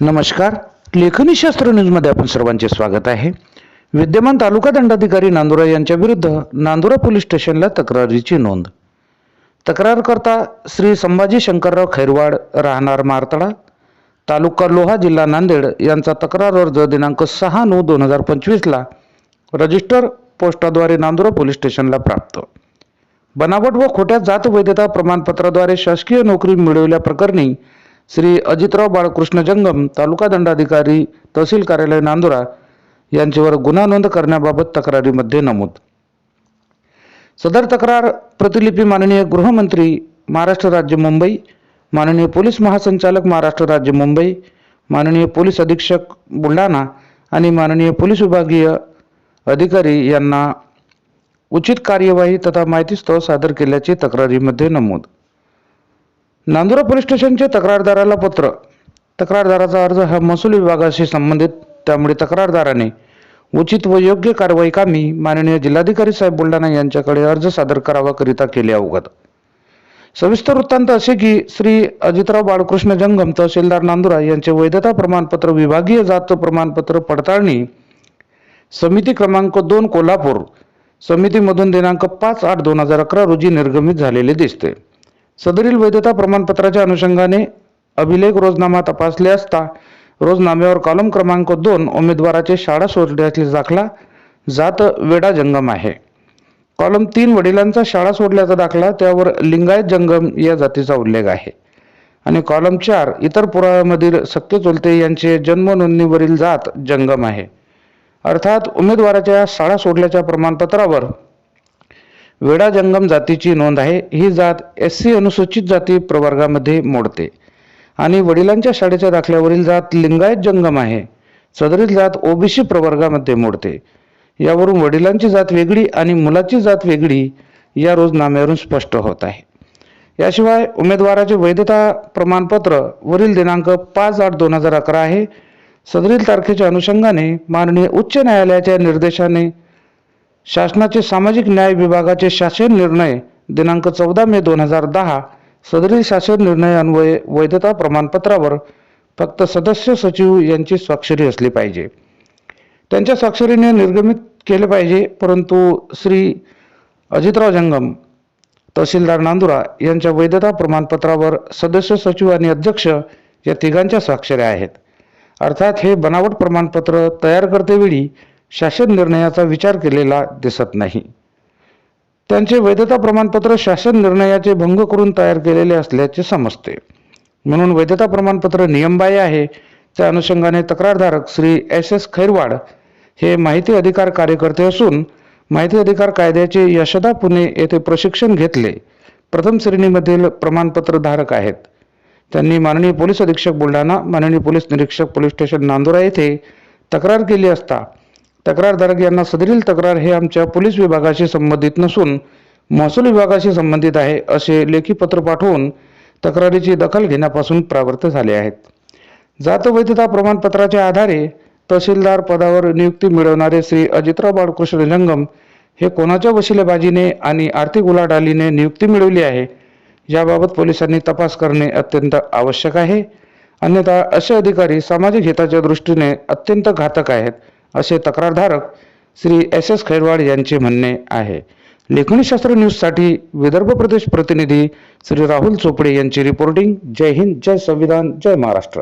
नमस्कार. लेखनी शास्त्र न्यूजमध्ये आपण सर्वांचे स्वागत आहे. विद्यमान तालुका दंडाधिकारी नांदुरा यांच्या विरुद्ध नांदुरा पोलीस स्टेशनला तक्रारीची नोंद. तक्रारकर्ता श्री संभाजी शंकरराव खैरवाड राहणार मारतळा तालुका लोहा जिल्हा नांदेड यांचा तक्रार अर्ज दिनांक सहा नऊ दोन हजार पंचवीसला रजिस्टर पोस्टाद्वारे नांदुरा पोलीस स्टेशनला प्राप्त. बनावट व खोट्या जात वैधता प्रमाणपत्राद्वारे शासकीय नोकरी मिळवल्याप्रकरणी श्री अजितराव बाळकृष्ण जंगम तालुका दंडाधिकारी तहसील कार्यालय नांदुरा यांच्यावर गुन्हा नोंद करण्याबाबत तक्रारीमध्ये नमूद. सदर तक्रार प्रतिलिपी माननीय गृहमंत्री महाराष्ट्र राज्य मुंबई माननीय पोलीस महासंचालक महाराष्ट्र राज्य मुंबई माननीय पोलीस अधीक्षक बुलढाणा आणि माननीय पोलीस विभागीय अधिकारी यांना उचित कार्यवाही तथा माहितीस्तव सादर केल्याचे तक्रारीमध्ये नमूद. नांदुरा पोलीस स्टेशनचे तक्रारदाराला पत्र. तक्रारदाराचा अर्ज हा महसूल विभागाशी संबंधित त्यामुळे तक्रारदाराने उचित व योग्य कारवाई कामी माननीय जिल्हाधिकारी साहेब बुलढाणा यांच्याकडे अर्ज सादर करावा करिता केले अवगत. सविस्तर वृत्तांत असे की श्री अजितराव बाळकृष्ण जंगम तहसीलदार नांदुरा यांचे वैधता प्रमाणपत्र विभागीय जात प्रमाणपत्र पडताळणी समिती क्रमांक दोन कोल्हापूर समितीमधून दिनांक पाच आठ दोन हजार अकरा रोजी निर्गमित झालेले दिसते. सदरील वैधता प्रमाणपत्राच्या अनुषंगाने अभिलेख रोजनामा तपासले असता रोजनाम्यावर कॉलम क्रमांक दोन उमेदवाराचे शाळा सोडल्याचे दाखला जात वेडा जंगम आहे. कॉलम तीन वडिलांचा शाळा सोडल्याचा दाखला त्यावर लिंगायत जंगम या जातीचा उल्लेख आहे. आणि कॉलम चार इतर पुराव्यामधील सत्य चुलते यांचे जन्म नोंदणीवरील जात जंगम आहे. अर्थात उमेदवाराच्या शाळा सोडल्याच्या प्रमाणपत्रावर वेडा जंगम जातीची नोंद आहे. ही जात एस सी अनुसूचित जाती प्रवर्गामध्ये मोडते. आणि वडिलांच्या शाळेच्या दाखल्यावरील जात लिंगायत जंगम आहे. सदरील जात ओबीसी प्रवर्गामध्ये मोडते. यावरून वडिलांची जात वेगळी आणि मुलाची जात वेगळी या रोजनाम्यावरून स्पष्ट होत आहे. याशिवाय उमेदवाराचे वैधता प्रमाणपत्र वरील दिनांक पाच आठ दोन हजार अकरा आहे. सदरील तारखेच्या अनुषंगाने माननीय उच्च न्यायालयाच्या निर्देशाने शासनाचे सामाजिक न्याय विभागाचे शासन निर्णय दिनांक चौदा मे दोन हजार दहा सदरील शासन निर्णयान्वये वैधता प्रमाणपत्रावर फक्त सदस्य सचिव यांची स्वाक्षरी असली पाहिजे. त्यांच्या स्वाक्षरीने निर्गमित केले पाहिजे परंतु श्री अजितराव जंगम तहसीलदार नांदुरा यांच्या वैधता प्रमाणपत्रावर सदस्य सचिव आणि अध्यक्ष या तिघांच्या स्वाक्षऱ्या आहेत. अर्थात हे बनावट प्रमाणपत्र तयार करतेवेळी शासन निर्णयाचा विचार केलेला दिसत नाही. त्यांचे वैधता प्रमाणपत्र शासन निर्णयाचे भंग करून तयार केलेले असल्याचे समजते. म्हणून वैधता प्रमाणपत्र नियमबाह्य आहे. त्या अनुषंगाने तक्रारधारक श्री एस एस खैरवाड हे माहिती अधिकार कार्यकर्ते असून माहिती अधिकार कायद्याचे यशदा पुणे येथे प्रशिक्षण घेतले. प्रथम श्रेणीमधील प्रमाणपत्र धारक आहेत. त्यांनी माननीय पोलीस अधीक्षक बुलढाणा माननीय पोलीस निरीक्षक पोलीस स्टेशन नांदुरा येथे तक्रार केली असता तक्रारधारक यांना सदरील तक्रार हे आमच्या पोलीस विभागाशी संबंधित नसून महसूल विभागाशी संबंधित आहे असे लेखी पत्र पाठवून तक्रारीची दखल घेण्यापासून प्रावृत्त झाले आहेत. जात वैधता प्रमाणपत्राच्या आधारे तहसीलदार पदावर नियुक्ती मिळवणारे श्री अजितराव बाळकृष्ण जंगम हे कोणाच्या वशिलेबाजीने आणि आर्थिक उलाढालीने नियुक्ती मिळवली आहे याबाबत पोलिसांनी तपास करणे अत्यंत आवश्यक आहे. अन्यथा असे अधिकारी सामाजिक हिताच्या दृष्टीने अत्यंत घातक आहेत. असे तक्रारधारक श्री एस एस खैरवाड यांचे म्हणणे आहे. लेखणीशास्त्र न्यूजसाठी विदर्भ प्रदेश प्रतिनिधी श्री राहुल चोपडे यांची रिपोर्टिंग जय हिंद जय संविधान जय महाराष्ट्र.